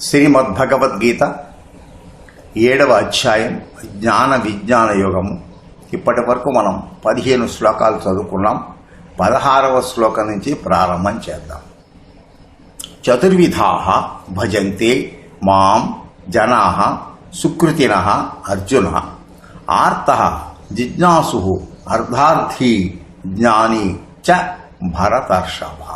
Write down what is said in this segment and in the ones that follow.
శ్రీమద్భగవద్గీత ఏడవ అధ్యాయం జ్ఞాన విజ్ఞాన యోగము. ఇప్పటి వరకు మనం పదిహేను శ్లోకాలు చదువుకున్నాం. పదహారవ శ్లోకం నుంచి ప్రారంభం చేద్దాం. చతుర్విధా భజంతే మాం జనా సుకృతిన అర్జున ఆర్త జిజ్ఞాసు అర్ధార్థీ జ్ఞాని చ భరతర్షభ.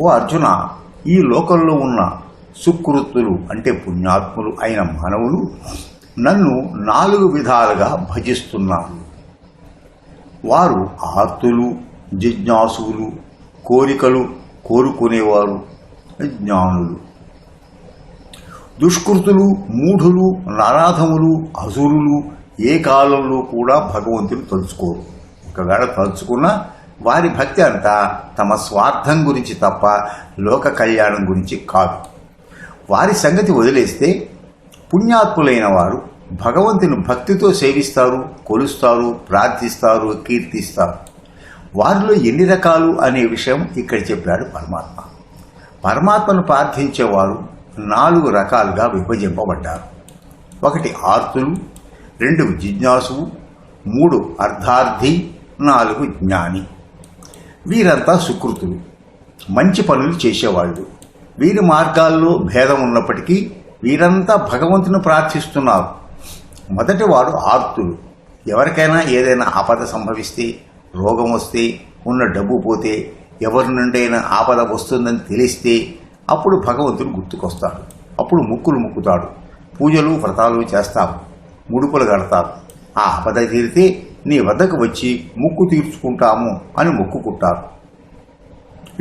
ఓ అర్జున ఈ లోకంలో ఉన్న సుకృతులు అంటే పుణ్యాత్ములు అయిన మానవులు నన్ను నాలుగు విధాలుగా భజిస్తున్నారు. వారు ఆర్తులు జిజ్ఞాసులు కోరికలు కోరుకునేవారు జ్ఞానులు. దుష్కృతులు మూఢులు నరాధములు అసురులు ఏ కాలంలో కూడా భగవంతుని తలుచుకోరు. ఒకవేళ తలుచుకున్నా వారి భక్తి అంతా తమ స్వార్థం గురించి తప్ప లోక కళ్యాణం గురించి కాదు. వారి సంగతి వదిలేస్తే పుణ్యాత్ములైన వారు భగవంతుని భక్తితో సేవిస్తారు కొలుస్తారు ప్రార్థిస్తారు కీర్తిస్తారు. వారిలో ఎన్ని రకాలు అనే విషయం ఇక్కడ చెప్పాడు పరమాత్మ. పరమాత్మను ప్రార్థించేవారు నాలుగు రకాలుగా విభజింపబడ్డారు. ఒకటి ఆర్తులు రెండు జిజ్ఞాసువు మూడు అర్ధార్థి నాలుగు జ్ఞాని. వీరంతా సుకృతులు. మంచి పనులు చేసేవాళ్ళు. వీరి మార్గాల్లో భేదం ఉన్నప్పటికీ వీరంతా భగవంతుని ప్రార్థిస్తున్నారు. మొదటి వాడు ఆర్తులు ఎవరికైనా ఏదైనా ఆపద సంభవిస్తే రోగం వస్తే ఉన్న డబ్బు పోతే ఎవరి నుండైనా ఆపద వస్తుందని తెలిస్తే అప్పుడు భగవంతుడు గుర్తుకొస్తాడు. అప్పుడు ముక్కులు ముక్కుతాడు. పూజలు వ్రతాలు చేస్తాడు ముడుపులు కడతారు ఆ ఆపద తీరితే నీ వద్దకు వచ్చి ముక్కు తీర్చుకుంటాము అని మొక్కుకుంటారు.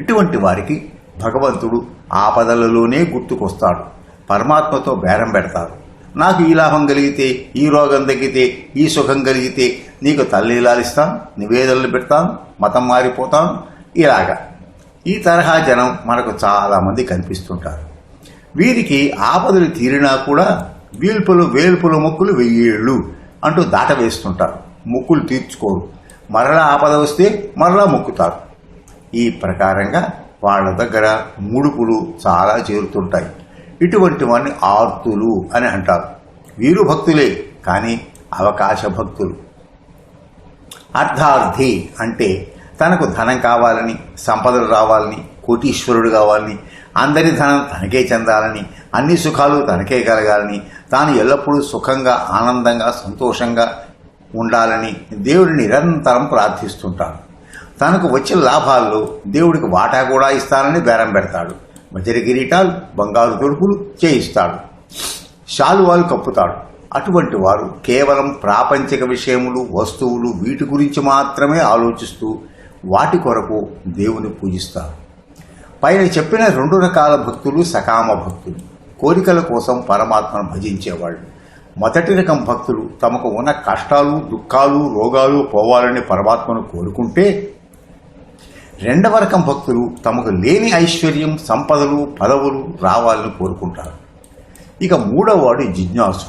ఇటువంటి వారికి భగవంతుడు ఆపదలలోనే గుర్తుకొస్తాడు. పరమాత్మతో బేరం పెడతారు. నాకు ఈ లాభం కలిగితే ఈ రోగం తగ్గితే ఈ సుఖం కలిగితే నీకు తల్లిలాలిస్తాను నివేదనలు పెడతాను మతం మారిపోతాను ఇలాగా. ఈ తరహా జనం మనకు చాలామంది కనిపిస్తుంటారు. వీరికి ఆపదలు తీరినా కూడా వీల్పులు వేల్పుల మొక్కులు వెయ్యేళ్ళు అంటూ దాట వేస్తుంటారు మొక్కులు తీర్చుకోరు. మరలా ఆపద వస్తే మరలా మొక్కుతారు. ఈ ప్రకారంగా వాళ్ళ దగ్గర ముడుపులు చాలా చేరుతుంటాయి. ఇటువంటి వాడిని ఆర్తులు అని అంటారు. వీరు భక్తులే కానీ అవకాశ భక్తులు. అర్ధార్థి అంటే తనకు ధనం కావాలని సంపదలు రావాలని కోటీశ్వరుడు కావాలని అందరి ధనం తనకే చెందాలని అన్ని సుఖాలు తనకే కలగాలని తాను ఎల్లప్పుడూ సుఖంగా ఆనందంగా సంతోషంగా ఉండాలని దేవుడిని నిరంతరం ప్రార్థిస్తుంటాడు. తనకు వచ్చిన లాభాల్లో దేవుడికి వాటా కూడా ఇస్తానని బేరం పెడతాడు. వజ్ర కిరీటాలు బంగారు తొడుపులు చేయిస్తాడు. శాలువాలు కప్పుతాడు. అటువంటి వారు కేవలం ప్రాపంచిక విషయములు వస్తువులు వీటి గురించి మాత్రమే ఆలోచిస్తూ వాటి కొరకు దేవుని పూజిస్తారు. పైన చెప్పిన రెండు రకాల భక్తులు సకామ భక్తులు. కోరికల కోసం పరమాత్మను భజించేవాళ్ళు. మొదటి రకం భక్తులు తమకు ఉన్న కష్టాలు దుఃఖాలు రోగాలు పోవాలని పరమాత్మను కోరుకుంటే రెండవ రకం భక్తులు తమకు లేని ఐశ్వర్యం సంపదలు పదవులు రావాలని కోరుకుంటారు. ఇక మూడవవాడు జిజ్ఞాసు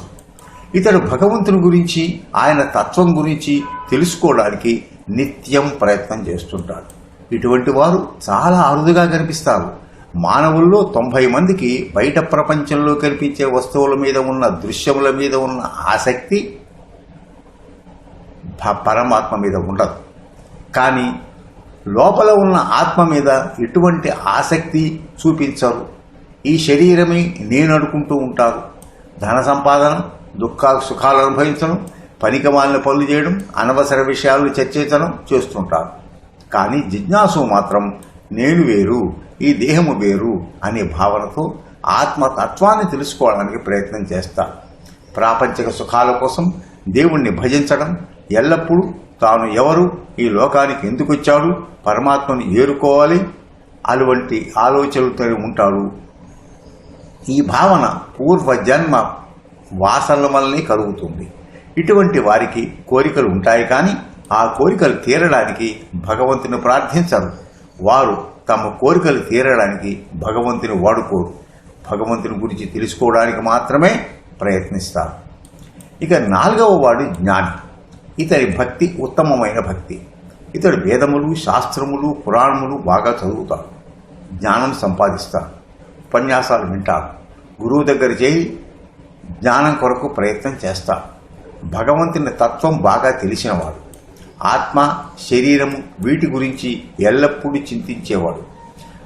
ఇతడు భగవంతుని గురించి ఆయన తత్వం గురించి తెలుసుకోవడానికి నిత్యం ప్రయత్నం చేస్తుంటాడు. ఇటువంటి వారు చాలా అరుదుగా కనిపిస్తారు. మానవుల్లో తొంభై మందికి బయట ప్రపంచంలో కనిపించే వస్తువుల మీద ఉన్న దృశ్యముల మీద ఉన్న ఆసక్తి భ- పరమాత్మ మీద ఉండదు. కానీ లోపల ఉన్న ఆత్మ మీద ఎటువంటి ఆసక్తి చూపించరు. ఈ శరీరమే నేను అనుకుంటూ ఉంటారు. ధన సంపాదన దుఃఖాలు సుఖాలు అనుభవించడం పనికిమాలిన పనులు చేయడం అనవసర విషయాలు చర్చించడం చేస్తుంటారు. కానీ జిజ్ఞాసు మాత్రం నేను వేరు ఈ దేహము వేరు అనే భావనతో ఆత్మతత్వాన్ని తెలుసుకోవడానికి ప్రయత్నం చేస్తా. ప్రాపంచిక సుఖాల కోసం దేవుణ్ణి భజించడం ఎల్లప్పుడూ తాను ఎవరు? ఈ లోకానికి ఎందుకు వచ్చాడు? పరమాత్మను ఏరుకోవాలి? అటువంటి ఆలోచనలతో ఉంటాడు. ఈ భావన పూర్వ జన్మ వాసనల వల్లనే కలుగుతుంది. ఇటువంటి వారికి కోరికలు ఉంటాయి కానీ ఆ కోరికలు తీరడానికి భగవంతుని ప్రార్థించరు. వారు తమ కోరికలు తీరడానికి భగవంతుని వాడుకోరు. భగవంతుని గురించి తెలుసుకోవడానికి మాత్రమే ప్రయత్నిస్తారు. ఇక నాలుగవ వాడు జ్ఞాని. ఇతని భక్తి ఉత్తమమైన భక్తి. ఇతడు వేదములు శాస్త్రములు పురాణములు బాగా చదువుతాడు. జ్ఞానం సంపాదిస్తాడు. ఉపన్యాసాలు వింటాడు. గురువు దగ్గర చేయి జ్ఞానం కొరకు ప్రయత్నం చేస్తాడు. భగవంతుని తత్వం బాగా తెలిసినవాడు. ఆత్మ శరీరము వీటి గురించి ఎల్లప్పుడూ చింతించేవాడు.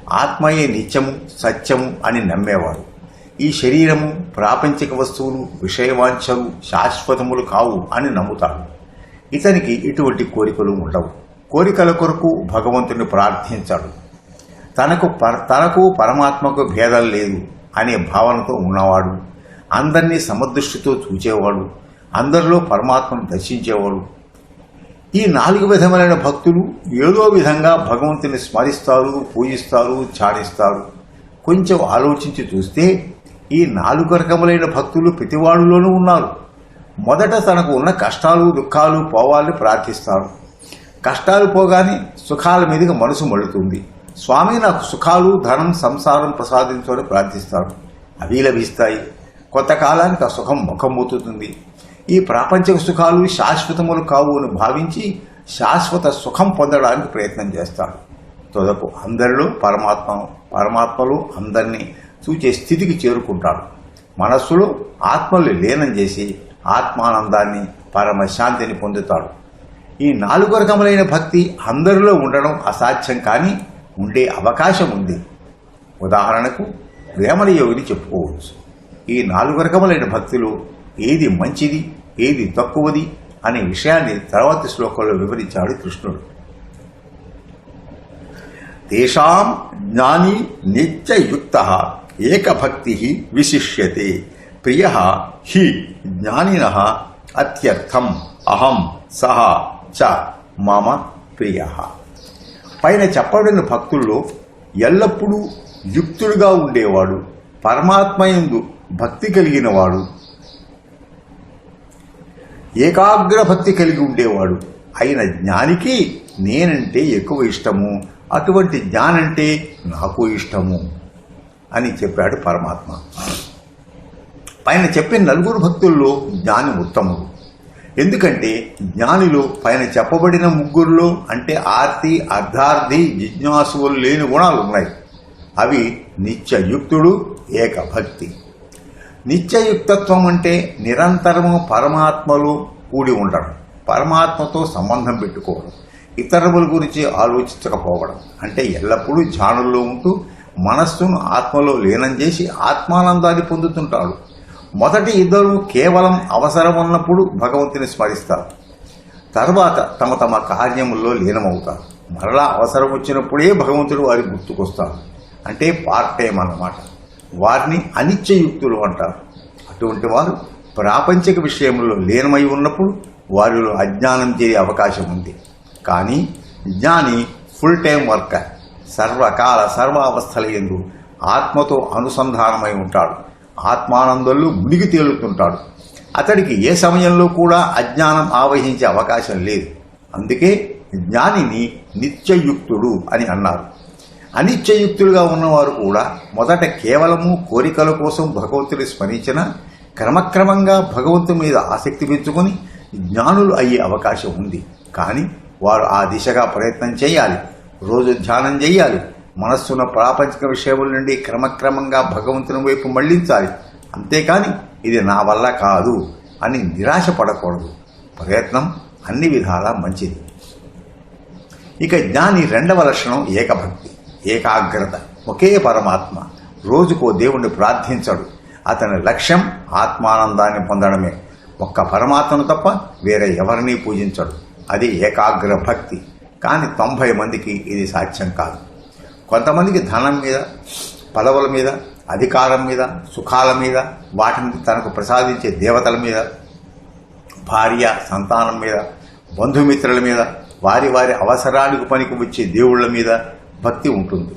ఆత్మయే నిత్యము సత్యము అని నమ్మేవాడు. ఈ శరీరము ప్రాపంచిక వస్తువులు విషయవాంఛలు శాశ్వతములు కావు అని నమ్ముతాడు. ఇతనికి ఇటువంటి కోరికలు ఉండవు. కోరికల కొరకు భగవంతుని ప్రార్థించాడు. తనకు పర- తనకు పరమాత్మకు భేదం లేదు అనే భావనతో ఉన్నవాడు అందరినీ సమదృష్టితో చూచేవాడు అందరిలో పరమాత్మను దర్శించేవాడు. ఈ నాలుగు విధములైన భక్తులు ఏదో విధంగా భగవంతుని స్మరిస్తారు పూజిస్తారు చాడిస్తారు కొంచెం ఆలోచించి చూస్తే ఈ నాలుగు రకములైన భక్తులు ప్రతివాడులోనూ ఉన్నారు. మొదట తనకు ఉన్న కష్టాలు దుఃఖాలు పోవాలని ప్రార్థిస్తాడు. కష్టాలు పోగానే సుఖాల మీదుగా మనసు మళ్ళుతుంది. స్వామి నాకు సుఖాలు ధనం సంసారం ప్రసాదించమని ప్రార్థిస్తాడు. అవి లభిస్తాయి. కొత్త కాలానికి ఆ సుఖం ముఖం ఈ ప్రాపంచిక సుఖాలు శాశ్వతములు కావు అని భావించి శాశ్వత సుఖం పొందడానికి ప్రయత్నం చేస్తాడు. తుదకు అందరిలో పరమాత్మ పరమాత్మలు అందరినీ చూచే స్థితికి చేరుకుంటాడు. మనస్సులో ఆత్మలు లీనం చేసి ఆత్మానందాన్ని పరమశాంతిని పొందుతాడు. ఈ నాలుగు రకములైన భక్తి అందరిలో ఉండడం అసాధ్యం కానీ ఉండే అవకాశం ఉంది. ఉదాహరణకు వేమల యోగిని చెప్పుకోవచ్చు. ఈ నాలుగు రకములైన భక్తులు ఏది మంచిది ఏది తక్కువది అనే విషయాన్ని తర్వాతి శ్లోకంలో వివరించాడు కృష్ణుడు. తేషాం జ్ఞాని నిత్యయుక్త ఏకభక్తి విశిష్యతే. ప్రియ హి జ్ఞానిన అత్యర్థం. అహం సహ చ మమ ప్రియ. పైన చెప్పబడిన భక్తుల్లో ఎల్లప్పుడూ యుక్తుడుగా ఉండేవాడు పరమాత్మయందు భక్తి కలిగినవాడు ఏకాగ్ర భక్తి కలిగి ఉండేవాడు. అయిన జ్ఞానికి నేనంటే ఎక్కువ ఇష్టము అటువంటి జ్ఞానంటే నాకు ఇష్టము అని చెప్పాడు పరమాత్మ. ఆయన చెప్పిన నలుగురు భక్తుల్లో జ్ఞాని ఉత్తముడు. ఎందుకంటే జ్ఞానిలో పైన చెప్పబడిన ముగ్గురులో అంటే ఆర్తి అర్ధార్థి జిజ్ఞాసువులు లేని గుణాలు ఉన్నాయి. అవి నిత్యయుక్తుడు ఏకభక్తి. నిత్యయుక్తత్వం అంటే నిరంతరము పరమాత్మలో కూడి ఉండడం పరమాత్మతో సంబంధం పెట్టుకోవడం ఇతరుల గురించి ఆలోచించకపోవడం. అంటే ఎల్లప్పుడూ ధ్యానుల్లో ఉంటూ మనస్సును ఆత్మలో లీనం చేసి ఆత్మానందాన్ని పొందుతుంటాడు. మొదటి ఇద్దరు కేవలం అవసరం ఉన్నప్పుడు భగవంతుని స్మరిస్తారు. తర్వాత తమ తమ కార్యముల్లో లీనమవుతారు. మరలా అవసరం వచ్చినప్పుడే భగవంతుడు వారి గుర్తుకొస్తారు. అంటే పార్ట్ టైం అన్నమాట. వారిని అనిత్యయుక్తులు అంటారు. అటువంటి వారు ప్రాపంచిక విషయంలో లీనమై ఉన్నప్పుడు వారిలో అజ్ఞానం చేరే అవకాశం ఉంది. కానీ జ్ఞాని ఫుల్ టైం వర్కర్ సర్వకాల సర్వావస్థల ఎందు ఆత్మతో అనుసంధానమై ఉంటాడు. ఆత్మానందంలో మునిగి తేలుతుంటాడు. అతడికి ఏ సమయంలో కూడా అజ్ఞానం ఆవహించే అవకాశం లేదు. అందుకే జ్ఞానిని నిత్యయుక్తుడు అని అన్నారు. అనిత్యయుక్తులుగా ఉన్నవారు కూడా మొదట కేవలము కోరికల కోసం భగవంతుని స్మరించిన క్రమక్రమంగా భగవంతుని మీద ఆసక్తి పెంచుకొని జ్ఞానులు అయ్యే అవకాశం ఉంది. కానీ వారు ఆ దిశగా ప్రయత్నం చేయాలి. రోజు ధ్యానం చేయాలి. మనస్సున్న ప్రాపంచిక విషయముల నుండి క్రమక్రమంగా భగవంతుని వైపు మళ్ళించాలి. అంతేకాని ఇది నా వల్ల కాదు అని నిరాశ పడకూడదు ప్రయత్నం అన్ని విధాలా మంచిది. ఇక జ్ఞాని రెండవ లక్షణం ఏకభక్తి ఏకాగ్రత. ఒకే పరమాత్మ రోజుకో దేవుణ్ణి ప్రార్థించడు. అతని లక్ష్యం ఆత్మానందాన్ని పొందడమే. ఒక్క పరమాత్మను తప్ప వేరే ఎవరినీ పూజించడు. అది ఏకాగ్ర భక్తి కానీ తొంభై మందికి ఇది సాధ్యం కాదు. కొంతమందికి ధనం మీద పదవుల మీద అధికారం మీద సుఖాల మీద వాటిని తనకు ప్రసాదించే దేవతల మీద భార్య సంతానం మీద బంధుమిత్రుల మీద వారి వారి అవసరానికి పనికి వచ్చే దేవుళ్ళ మీద భక్తి ఉంటుంది.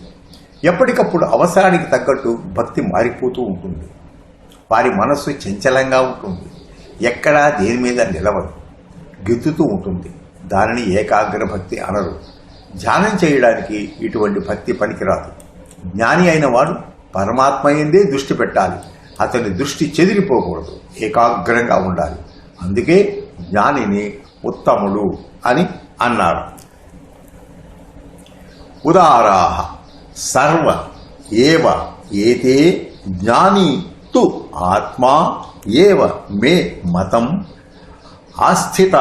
ఎప్పటికప్పుడు అవసరానికి తగ్గట్టు భక్తి మారిపోతూ ఉంటుంది. వారి మనస్సు చంచలంగా ఉంటుంది. ఎక్కడా దేని మీద నిలవదు. గెత్తుతూ ఉంటుంది. దానిని ఏకాగ్ర భక్తి అనరు. ధ్యానం చేయడానికి ఇటువంటి భక్తి పనికిరాదు. జ్ఞాని అయిన వాడు పరమాత్మయందే దృష్టి పెట్టాలి. అతని దృష్టి చెదిరిపోకూడదు. ఏకాగ్రంగా ఉండాలి. అందుకే జ్ఞానిని ఉత్తముడు అని అన్నారు ఉదారాహ సర్వ ఏవ ఏతే జ్ఞాని తు ఆత్మా ఏవ మే మతం ఆస్థిత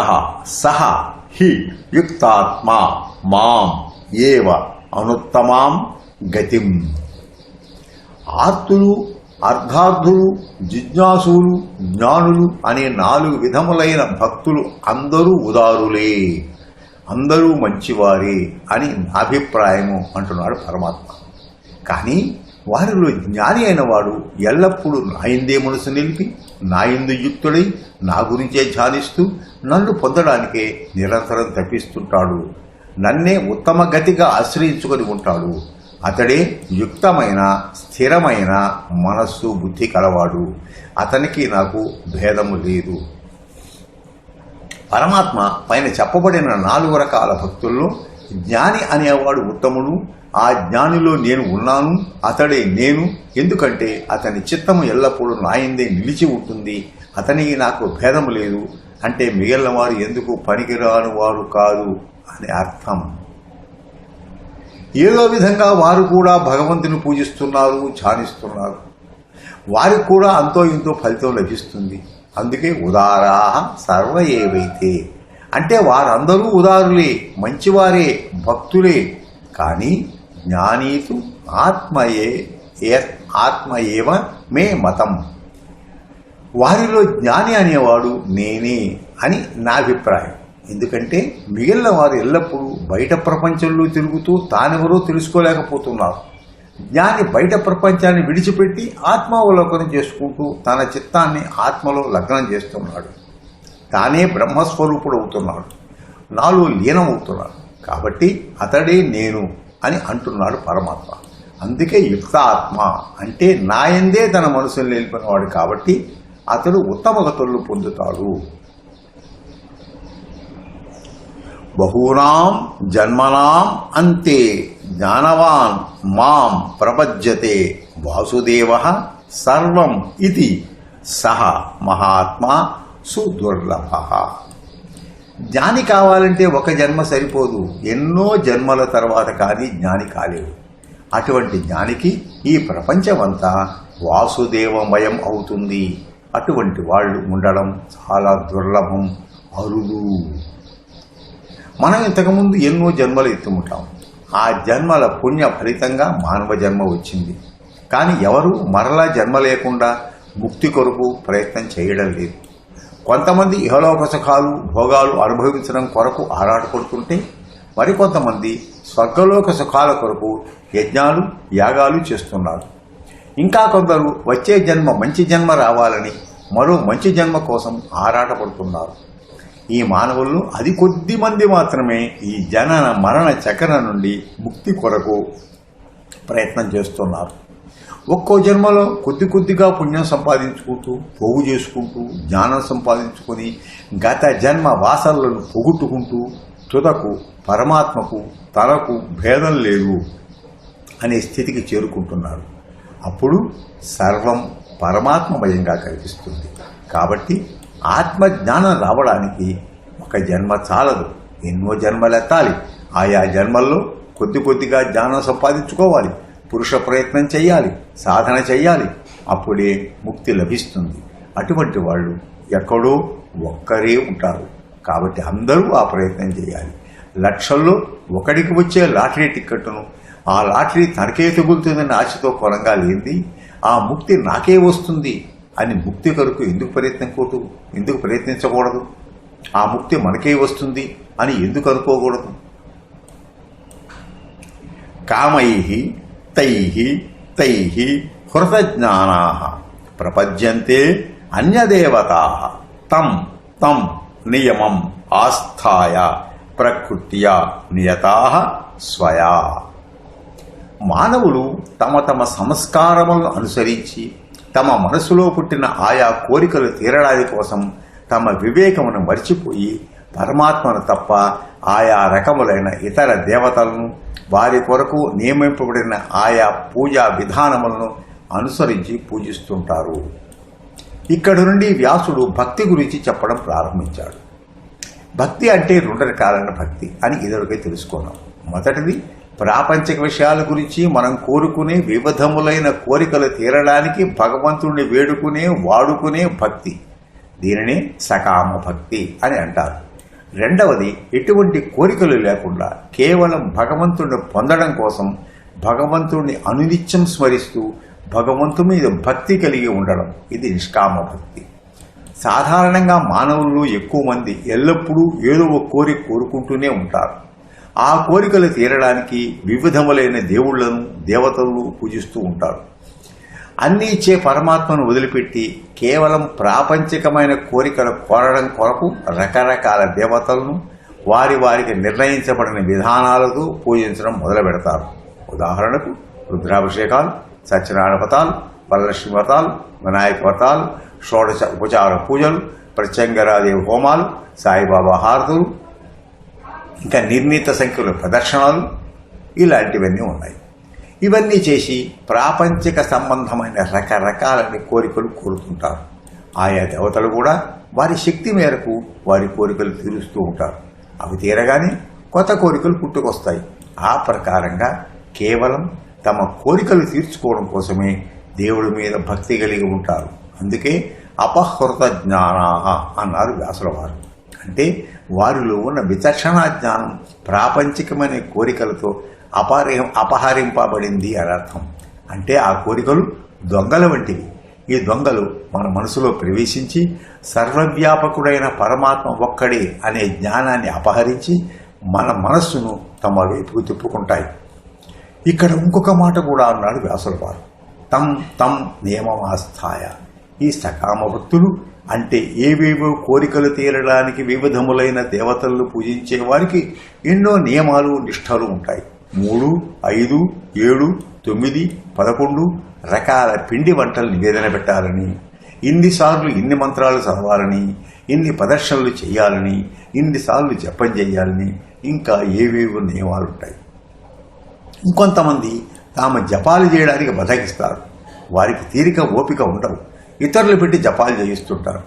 సహ హి యుక్తాత్మా మాం ఏవ అనుత్తమాం గతిం. ఆర్తులు అర్ధార్థులు జిజ్ఞాసులు జ్ఞానులు అనే నాలుగు విధములైన భక్తులు అందరూ ఉదారులే. అందరూ మంచివారే అని నా అభిప్రాయము అంటున్నాడు పరమాత్మ. కానీ వారిలో జ్ఞాని అయిన వాడు ఎల్లప్పుడూ నాయందే మనసు నిలిపి నాయందు యుక్తుడై నా గురించే ధ్యానిస్తూ నన్ను పొందడానికే నిరంతరం తప్పిస్తుంటాడు నన్నే ఉత్తమ గతిగా ఆశ్రయించుకొని ఉంటాడు. అతడే యుక్తమైన స్థిరమైన మనస్సు బుద్ధి కలవాడు. అతనికి నాకు భేదము లేదు. పరమాత్మ పైన చెప్పబడిన నాలుగు రకాల భక్తుల్లో జ్ఞాని అనేవాడు ఉత్తముడు ఆ జ్ఞానిలో నేను ఉన్నాను అతడే నేను. ఎందుకంటే అతని చిత్తము ఎల్లప్పుడూ నాయందే నిలిచి ఉంటుంది అతనికి నాకు భేదము లేదు. అంటే మిగిలిన వారు ఎందుకు పనికిరాని వారు కాదు అని అర్థం. ఏదో విధంగా వారు కూడా భగవంతుని పూజిస్తున్నారు ధ్యానిస్తున్నారు. వారికి కూడా అంతో ఇంతో ఫలితం లభిస్తుంది. అందుకే ఉదారా సర్వ ఏవైతే అంటే వారందరూ ఉదారులే మంచివారే భక్తులే. కానీ జ్ఞానీతు ఆత్మయే ఏ- ఆత్మయేవ మే మతం. వారిలో జ్ఞాని అనేవాడు నేనే అని నా అభిప్రాయం. ఎందుకంటే మిగిలిన వారు ఎల్లప్పుడూ బయట ప్రపంచంలో తిరుగుతూ తానెవరో తెలుసుకోలేకపోతున్నారు. జ్ఞాని బయట ప్రపంచాన్ని విడిచిపెట్టి ఆత్మావలోకనం చేసుకుంటూ తన చిత్తాన్ని ఆత్మలో లగ్నం చేస్తున్నాడు. తానే బ్రహ్మస్వరూపుడు అవుతున్నాడు నాలో లీనమవుతున్నాడు. కాబట్టి అతడే నేను అని అంటున్నాడు పరమాత్మ. అందుకే యుక్త ఆత్మ అంటే నాయందే తన మనసును నిలిపినవాడు కాబట్టి అతడు ఉత్తమ గతులు పొందుతాడు. బహూనాం జన్మనాం అంతే జ్ఞానవాన్ మాం ప్రపజ్యతే వాసుదేవ సర్వం ఇది సహ మహాత్మా సుదుర్లభ. జ్ఞాని కావాలంటే ఒక జన్మ సరిపోదు. ఎన్నో జన్మల తర్వాత కానీ జ్ఞాని కాలేదు. అటువంటి జ్ఞానికి ఈ ప్రపంచమంతా వాసుదేవమయం అవుతుంది. అటువంటి వాళ్ళు ఉండడం చాలా దుర్లభం అరుదు. మనం ఇంతకుముందు ఎన్నో జన్మలు ఎత్తుముంటాం. ఆ జన్మల పుణ్య ఫలితంగా మానవ జన్మ వచ్చింది. కానీ ఎవరు మరలా జన్మ లేకుండా ముక్తి కొరకు ప్రయత్నం చేయడం లేదు. కొంతమంది ఇహలోక సుఖాలు భోగాలు అనుభవించడం కొరకు ఆరాటపడుతుంటే మరికొంతమంది స్వర్గలోక సుఖాల కొరకు యజ్ఞాలు యాగాలు చేస్తున్నారు. ఇంకా కొందరు వచ్చే జన్మ మంచి జన్మ రావాలని మరో మంచి జన్మ కోసం ఆరాటపడుతున్నారు ఈ మానవుల్లో అది కొద్ది మంది మాత్రమే ఈ జనన మరణ చక్ర నుండి ముక్తి కొరకు ప్రయత్నం చేస్తున్నారు. ఒక్కో జన్మలో కొద్ది కొద్దిగా పుణ్యం సంపాదించుకుంటూ పోగు చేసుకుంటూ జ్ఞానం సంపాదించుకొని గత జన్మ వాసనలను పొగుట్టుకుంటూ తుదకు పరమాత్మకు తనకు భేదం లేదు అనే స్థితికి చేరుకుంటున్నారు. అప్పుడు సర్వం పరమాత్మమయంగా కనిపిస్తుంది. కాబట్టి ఆత్మ జ్ఞానం రావడానికి ఒక జన్మ చాలదు. ఎన్నో జన్మలెత్తాలి. ఆయా జన్మల్లో కొద్ది కొద్దిగా జ్ఞానం సంపాదించుకోవాలి. పురుష ప్రయత్నం చేయాలి సాధన చేయాలి అప్పుడే ముక్తి లభిస్తుంది. అటువంటి వాళ్ళు ఎక్కడో ఒక్కరే ఉంటారు. కాబట్టి అందరూ ఆ ప్రయత్నం చేయాలి లక్షల్లో ఒకడికి వచ్చే లాటరీ టిక్కెట్ను ఆ లాటరీ తనకే తగులుతుందని ఆశతో కొరంగా లేనిది ఆ ముక్తి నాకే వస్తుంది అని ముక్తి కొరకు ఎందుకు ప్రయత్నించకూడదు ఎందుకు ప్రయత్నించకూడదు? ఆ ముక్తి మనకే వస్తుంది అని ఎందుకు అనుకోకూడదు? కామై తై తై హృతజ్ఞానా ప్రపద్యంతే అన్యదేవతా తం తం నియమం ఆస్థాయ ప్రకృత్యా నియతా స్వయా. మానవులు తమ తమ సంస్కారములను అనుసరించి తమ మనసులో పుట్టిన ఆయా కోరికలు తీరడానికి కోసం తమ వివేకమును మర్చిపోయి పరమాత్మను తప్ప ఆయా రకములైన ఇతర దేవతలను వారి కొరకు నియమింపబడిన ఆయా పూజా విధానములను అనుసరించి పూజిస్తుంటారు. ఇక్కడి నుండి వ్యాసుడు భక్తి గురించి చెప్పడం ప్రారంభించాడు. భక్తి అంటే రెండు రకాలైన భక్తి అని ఇదివరకే తెలుసుకున్నాం. మొదటిది ప్రాపంచిక విషయాల గురించి మనం కోరుకునే వివిధములైన కోరికలు తీరడానికి భగవంతుడిని వేడుకునే వాడుకునే భక్తి. దీనిని సకామ భక్తి అని అంటారు. రెండవది ఎటువంటి కోరికలు లేకుండా కేవలం భగవంతుడిని పొందడం కోసం భగవంతుడిని అనునిత్యం స్మరిస్తూ భగవంతు మీద భక్తి కలిగి ఉండడం. ఇది నిష్కామ భక్తి. సాధారణంగా మానవుల్లో ఎక్కువ మంది ఎల్లప్పుడూ ఏదో ఒక కోరిక కోరుకుంటూనే ఉంటారు. ఆ కోరికలు తీరడానికి వివిధములైన దేవుళ్ళను దేవతలను పూజిస్తూ ఉంటారు. అన్ని ఇచ్చే పరమాత్మను వదిలిపెట్టి కేవలం ప్రాపంచికమైన కోరికలు కోరడం కొరకు రకరకాల దేవతలను వారి వారికి నిర్ణయించబడిన విధానాలతో పూజించడం మొదలు పెడతారు ఉదాహరణకు రుద్రాభిషేకాలు సత్యనారాయణ వ్రతాలు వరలక్ష్మి వ్రతాలు వినాయక వ్రతాలు షోడశ ఉపచార పూజలు ప్రత్యంగరాదేవి హోమాలు సాయిబాబా హారతులు ఇంకా నిర్ణీత సంఖ్యలో ప్రదర్శనలు ఇలాంటివన్నీ ఉన్నాయి. ఇవన్నీ చేసి ప్రాపంచిక సంబంధమైన రకరకాలని కోరికలు కోరుతుంటారు ఆయా దేవతలు కూడా వారి శక్తి మేరకు వారి కోరికలు తీరుస్తూ ఉంటారు. అవి తీరగానే కొత్త కోరికలు పుట్టుకొస్తాయి. ఆ ప్రకారంగా కేవలం తమ కోరికలు తీర్చుకోవడం కోసమే దేవుడి మీద భక్తి కలిగి ఉంటారు. అందుకే అపహృత జ్ఞానాహ అన్నారు వ్యాసుల వారు. అంటే వారిలో ఉన్న విచక్షణా జ్ఞానం ప్రాపంచికమైన కోరికలతో అపహరి అపహరింపబడింది అని అర్థం. అంటే ఆ కోరికలు దొంగల వంటివి. ఈ దొంగలు మన మనసులో ప్రవేశించి సర్వవ్యాపకుడైన పరమాత్మ ఒక్కడే అనే జ్ఞానాన్ని అపహరించి మన మనస్సును తమ వైపుకు తిప్పుకుంటాయి. ఇక్కడ ఇంకొక మాట కూడా అన్నాడు వ్యాసుల వారు. తం తం నియమమాస్థాయ. ఈ సకామ భక్తులు అంటే ఏవేవో కోరికలు తీరడానికి వివిధములైన దేవతలను పూజించే వారికి ఎన్నో నియమాలు నిష్ఠలు ఉంటాయి. మూడు ఐదు ఏడు తొమ్మిది పదకొండు రకాల పిండి వంటలు నివేదన పెట్టాలని ఇన్నిసార్లు ఇన్ని మంత్రాలు చదవాలని ఇన్ని ప్రదర్శనలు చేయాలని ఇన్నిసార్లు జపం చేయాలని ఇంకా ఏవేవో నియమాలు ఉంటాయి. ఇంకొంతమంది తాము జపాలు చేయడానికి బతకిస్తారు వారికి తీరిక ఓపిక ఉండవు ఇతరులు పెట్టి జపాలు చేయిస్తుంటారు.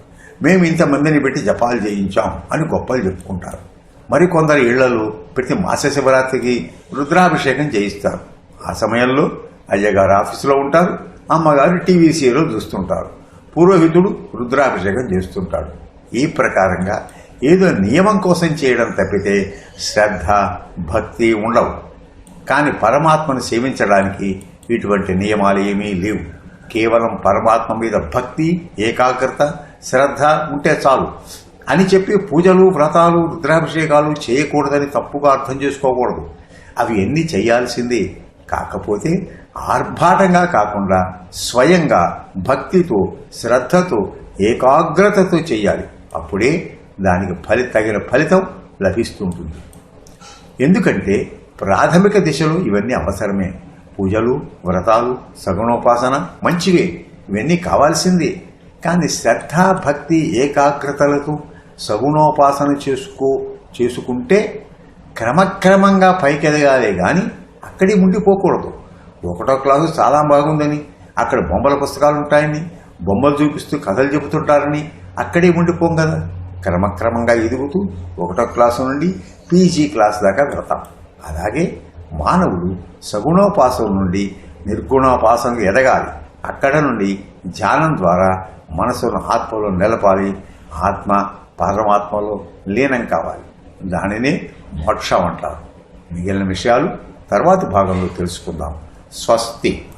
మేము ఇంతమందిని పెట్టి జపాలు చేయించాం అని గొప్పలు చెప్పుకుంటారు. మరికొందరు ఇళ్ళలో ప్రతి మాస శివరాత్రికి రుద్రాభిషేకం చేయిస్తారు. ఆ సమయంలో అయ్యగారు ఆఫీసులో ఉంటారు అమ్మగారు టీవీసీలో చూస్తుంటారు. పురోహితుడు రుద్రాభిషేకం చేస్తుంటాడు. ఈ ప్రకారంగా ఏదో నియమం కోసం చేయడం తప్పితే శ్రద్ధ భక్తి ఉండవు. కానీ పరమాత్మను సేవించడానికి ఇటువంటి నియమాలు ఏమీ లేవు. కేవలం పరమాత్మ మీద భక్తి ఏకాగ్రత శ్రద్ధ ఉంటే చాలు. అని చెప్పి పూజలు వ్రతాలు రుద్రాభిషేకాలు చేయకూడదని తప్పుగా అర్థం చేసుకోకూడదు. అవి ఎన్ని చేయాల్సిందే? కాకపోతే ఆర్భాటంగా కాకుండా స్వయంగా భక్తితో శ్రద్ధతో ఏకాగ్రతతో చేయాలి. అప్పుడే దానికి ఫలి తగిన ఫలితం లభిస్తుంటుంది. ఎందుకంటే ప్రాథమిక దిశలో ఇవన్నీ అవసరమే. పూజలు వ్రతాలు సగుణోపాసన మంచివే. ఇవన్నీ కావాల్సిందే. కానీ శ్రద్ధ భక్తి ఏకాగ్రతలతో సగుణోపాసన చేసుకో చేసుకుంటే క్రమక్రమంగా పైకి ఎదగాలి కానీ అక్కడే ఉండిపోకూడదు. ఒకటో క్లాసు చాలా బాగుందని అక్కడ బొమ్మల పుస్తకాలు ఉంటాయని బొమ్మలు చూపిస్తూ కథలు చెబుతుంటారని అక్కడే ఉండిపోం కదా. క్రమక్రమంగా ఎదుగుతూ ఒకటో క్లాసు నుండి పీజీ క్లాస్ దాకా వెళతాం. అలాగే మానవుడు సగుణోపాసన నుండి నిర్గుణోపాసనకు ఎదగాలి. అక్కడ నుండి ధ్యానం ద్వారా మనసును ఆత్మలో నిలపాలి. ఆత్మ పరమాత్మలో లీనం కావాలి. దానిని మోక్షం అంటారు. మిగిలిన విషయాలు తర్వాతి భాగంలో తెలుసుకుందాం. స్వస్తి.